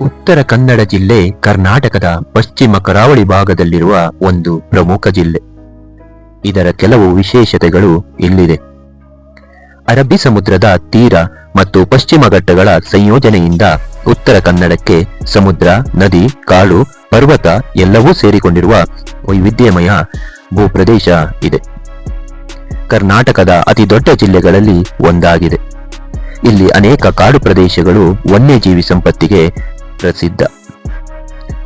ಉತ್ತರ ಕನ್ನಡ ಜಿಲ್ಲೆ ಕರ್ನಾಟಕದ ಪಶ್ಚಿಮ ಕರಾವಳಿ ಭಾಗದಲ್ಲಿರುವ ಒಂದು ಪ್ರಮುಖ ಜಿಲ್ಲೆ. ಇದರ ಕೆಲವು ವಿಶೇಷತೆಗಳು ಇಲ್ಲಿದೆ. ಅರಬ್ಬಿ ಸಮುದ್ರದ ತೀರ ಮತ್ತು ಪಶ್ಚಿಮ ಘಟ್ಟಗಳ ಸಂಯೋಜನೆಯಿಂದ ಉತ್ತರ ಕನ್ನಡಕ್ಕೆ ಸಮುದ್ರ, ನದಿ, ಕಾಡು, ಪರ್ವತ ಎಲ್ಲವೂ ಸೇರಿಕೊಂಡಿರುವ ವೈವಿಧ್ಯಮಯ ಭೂಪ್ರದೇಶ ಇದೆ. ಕರ್ನಾಟಕದ ಅತಿ ದೊಡ್ಡ ಜಿಲ್ಲೆಗಳಲ್ಲಿ ಒಂದಾಗಿದೆ. ಇಲ್ಲಿ ಅನೇಕ ಕಾಡು ಪ್ರದೇಶಗಳು ವನ್ಯಜೀವಿ ಸಂಪತ್ತಿಗೆ ಪ್ರಸಿದ್ಧ.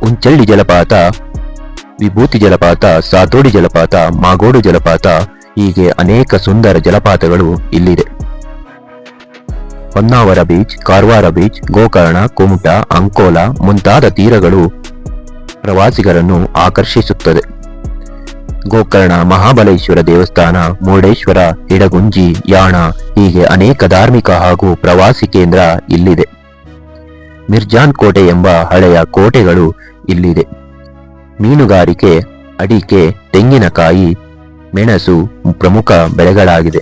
ಉಂಚಳ್ಳಿ ಜಲಪಾತ, ವಿಭೂತಿ ಜಲಪಾತ, ಸಾತೋಡಿ ಜಲಪಾತ, ಮಾಗೋಡು ಜಲಪಾತ ಹೀಗೆ ಅನೇಕ ಸುಂದರ ಜಲಪಾತಗಳು ಇಲ್ಲಿದೆ. ಹೊನ್ನಾವರ ಬೀಚ್, ಕಾರವಾರ ಬೀಚ್, ಗೋಕರ್ಣ, ಕುಮಟ, ಅಂಕೋಲ ಮುಂತಾದ ತೀರಗಳು ಪ್ರವಾಸಿಗರನ್ನು ಆಕರ್ಷಿಸುತ್ತದೆ. ಗೋಕರ್ಣ ಮಹಾಬಲೇಶ್ವರ ದೇವಸ್ಥಾನ, ಮುರುಡೇಶ್ವರ ಇಡಗುಂಜಿ ಯಾಣ ಹೀಗೆ ಅನೇಕ ಧಾರ್ಮಿಕ ಹಾಗೂ ಪ್ರವಾಸಿ ಕೇಂದ್ರ ಇಲ್ಲಿದೆ. ಮಿರ್ಜಾನ್ ಕೋಟೆ ಎಂಬ ಹಳೆಯ ಕೋಟೆಗಳು ಇಲ್ಲಿದೆ. ಮೀನುಗಾರಿಕೆ, ಅಡಿಕೆ, ತೆಂಗಿನಕಾಯಿ, ಮೆಣಸು ಪ್ರಮುಖ ಬೆಳೆಗಳಾಗಿದೆ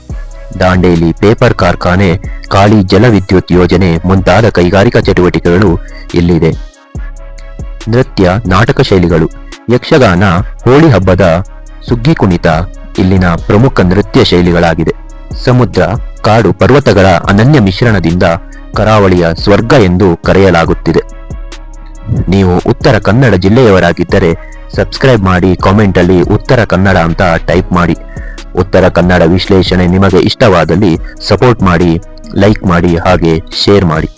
ದಾಂಡೇಲಿ ಪೇಪರ್ ಕಾರ್ಖಾನೆ ಕಾಳಿ ಜಲವಿದ್ಯುತ್ ಯೋಜನೆ ಮುಂತಾದ ಕೈಗಾರಿಕಾ ಚಟುವಟಿಕೆಗಳು ಇಲ್ಲಿದೆ. ನೃತ್ಯ, ನಾಟಕ ಶೈಲಿಗಳು, ಯಕ್ಷಗಾನ, ಹೋಳಿ ಹಬ್ಬದ ಸುಗ್ಗಿ ಕುಣಿತ ಇಲ್ಲಿನ ಪ್ರಮುಖ ನೃತ್ಯ ಶೈಲಿಗಳಾಗಿದೆ ಸಮುದ್ರ, ಕಾಡು ಪರ್ವತಗಳ ಅನನ್ಯ ಮಿಶ್ರಣದಿಂದ ಕರಾವಳಿಯ ಸ್ವರ್ಗ ಎಂದು ಕರೆಯಲಾಗುತ್ತಿದೆ. ನೀವು ಉತ್ತರ ಕನ್ನಡ ಜಿಲ್ಲೆಯವರಾಗಿದ್ದರೆ ಸಬ್ಸ್ಕ್ರೈಬ್ ಮಾಡಿ ಕಾಮೆಂಟ್ ಅಲ್ಲಿ ಉತ್ತರ ಕನ್ನಡ ಅಂತ ಟೈಪ್ ಮಾಡಿ. ಉತ್ತರ ಕನ್ನಡ ವಿಶ್ಲೇಷಣೆ ನಿಮಗೆ ಇಷ್ಟವಾದಲ್ಲಿ ಸಪೋರ್ಟ್ ಮಾಡಿ, ಲೈಕ್ ಮಾಡಿ ಹಾಗೆ ಶೇರ್ ಮಾಡಿ.